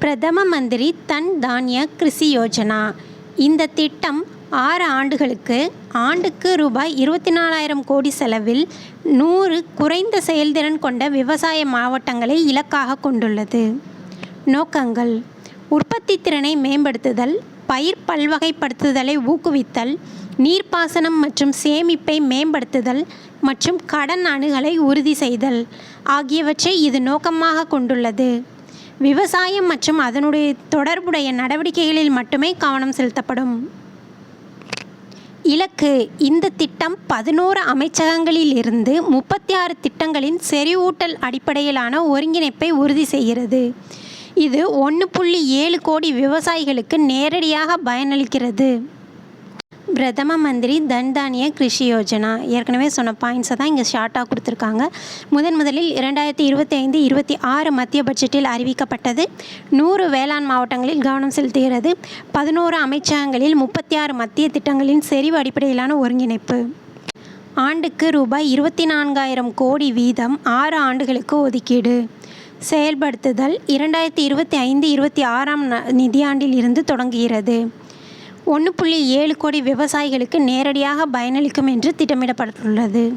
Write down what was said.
பிரதம மந்திரி தன் தானிய கிருஷி யோஜனா. இந்த திட்டம் ஆறு ஆண்டுகளுக்கு ஆண்டுக்கு ரூபாய் இருபத்தி நாலாயிரம் கோடி செலவில் நூறு குறைந்த செயல்திறன் கொண்ட விவசாய மாவட்டங்களை இலக்காக கொண்டுள்ளது. நோக்கங்கள். உற்பத்தி திறனை மேம்படுத்துதல் பயிர் பல்வகைப்படுத்துதலை ஊக்குவித்தல் நீர்ப்பாசனம் மற்றும் சேமிப்பை மேம்படுத்துதல் மற்றும் கடன் அணுகலை உறுதி செய்தல் ஆகியவற்றை இது நோக்கமாக கொண்டுள்ளது. விவசாயம் மற்றும் அதனுடைய தொடர்புடைய நடவடிக்கைகளில் மட்டுமே கவனம் செலுத்தப்படும். இலக்கு இந்த திட்டம் பதினோரு அமைச்சகங்களில் இருந்து முப்பத்தி ஆறு திட்டங்களின் செறிவூட்டல் அடிப்படையிலான ஒருங்கிணைப்பை உறுதி செய்கிறது. இது ஒன்று புள்ளி ஏழு கோடி விவசாயிகளுக்கு நேரடியாக பயனளிக்கிறது. பிரதம மந்திரி தன்தானிய கிருஷி யோஜனா. ஏற்கனவே சொன்ன பாயிண்ட்ஸை தான் இங்கே ஷார்ட்டாக கொடுத்துருக்காங்க. முதன் முதலில் இரண்டாயிரத்தி இருபத்தி ஐந்து இருபத்தி ஆறு மத்திய பட்ஜெட்டில் அறிவிக்கப்பட்டது. நூறு வேளாண் மாவட்டங்களில் கவனம் செலுத்துகிறது. பதினோரு அமைச்சகங்களில் முப்பத்தி ஆறு மத்திய திட்டங்களின் செறிவு அடிப்படையிலான ஒருங்கிணைப்பு. ஆண்டுக்கு ரூபாய் இருபத்தி நான்காயிரம் கோடி வீதம் ஆறு ஆண்டுகளுக்கு ஒதுக்கீடு. செயல்படுத்துதல் இரண்டாயிரத்தி இருபத்தி ஐந்து இருபத்தி ஆறாம் ந- நிதியாண்டில் இருந்து தொடங்குகிறது. ஒன்று புள்ளி ஏழு கோடி விவசாயிகளுக்கு நேரடியாக பயனளிக்கும் என்று திட்டமிடப்பட்டுள்ளது.